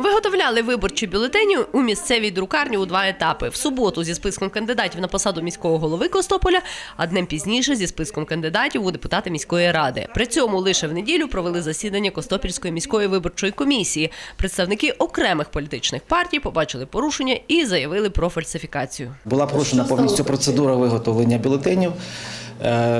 Виготовляли виборчі бюлетені у місцевій друкарні у два етапи. В суботу зі списком кандидатів на посаду міського голови Костополя, а днем пізніше зі списком кандидатів у депутати міської ради. При цьому лише в неділю провели засідання Костопільської міської виборчої комісії. Представники окремих політичних партій побачили порушення і заявили про фальсифікацію. Була порушена повністю процедура виготовлення бюлетенів,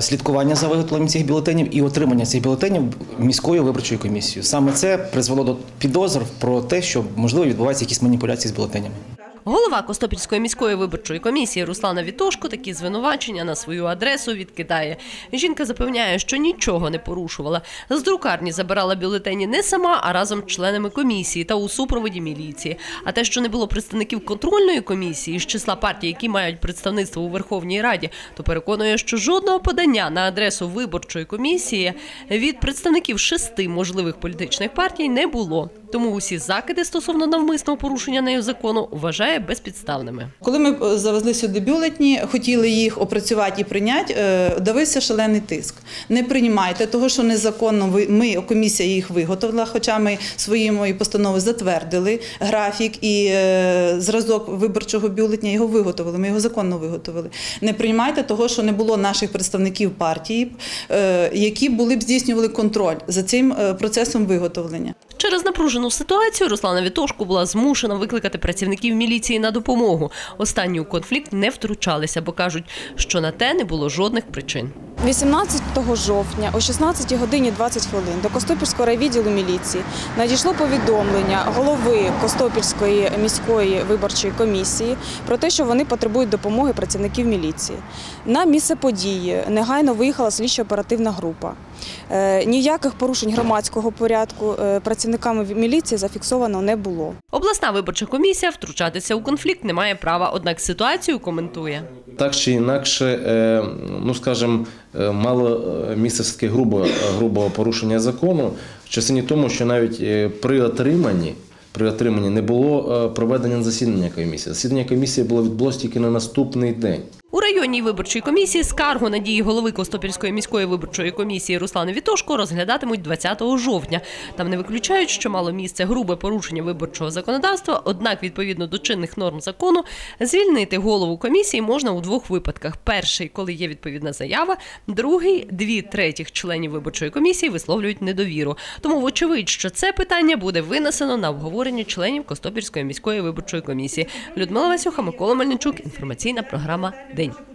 слідкування за виготовленням цих бюлетенів і отримання цих бюлетенів міською виборчою комісією. Саме це призвело до підозр про те, що можливо відбуваються якісь маніпуляції з бюлетенями. Голова Костопільської міської виборчої комісії Руслана Вітошко такі звинувачення на свою адресу відкидає. Жінка запевняє, що нічого не порушувала. З друкарні забирала бюлетені не сама, а разом з членами комісії та у супроводі міліції. А те, що не було представників контрольної комісії з числа партій, які мають представництво у Верховній Раді, то переконує, що жодного подання на адресу виборчої комісії від представників шести можливих політичних партій не було. Тому усі закиди стосовно навмисного порушення нею закону вважає безпідставними. Коли ми е, завезли сюди бюлетні, хотіли їх опрацювати і прийняти, е, давився шалений тиск. Не приймайте, того що незаконно ми, комісія їх виготовила, хоча ми своєю постановою затвердили графік і е, зразок виборчого бюлетня його виготовили. Ми його законно виготовили. Не приймайте того, що не було наших представників партії, які були б здійснювали контроль за цим процесом виготовлення. Через напружену ситуацію Руслана Вітошко була змушена викликати працівників міліції на допомогу. Останні у конфлікт не втручалися, бо кажуть, що на те не було жодних причин. 18 жовтня о 16 годині 20 хвилин до Костопільського райвідділу міліції надійшло повідомлення голови Костопільської міської виборчої комісії про те, що вони потребують допомоги працівників міліції. На місце події негайно виїхала слідчо-оперативна група. Е, Ніяких порушень громадського порядку е, працівниками міліції зафіксовано не було. Обласна виборча комісія втручатися у конфлікт не має права, однак ситуацію коментує. Так чи інакше, е, ну скажімо, е, мало е, місце все-таки грубо, грубого порушення закону в частині тому, що навіть при отриманні. При отриманні не було проведення засідання комісії. Засідання комісії було відбулося тільки на наступний день. У районній виборчій комісії скаргу на дії голови Костопільської міської виборчої комісії Руслана Вітошко розглядатимуть 20 жовтня. Там не виключають, що мало місце грубе порушення виборчого законодавства. Однак, відповідно до чинних норм закону, звільнити голову комісії можна у двох випадках: перший, коли є відповідна заява, другий дві третіх членів виборчої комісії висловлюють недовіру. Тому, вочевидь, що це питання буде винесено на обговорення членів Костопільської міської виборчої комісії. Людмила Васюха, Микола Мельничук. Інформаційна програма День.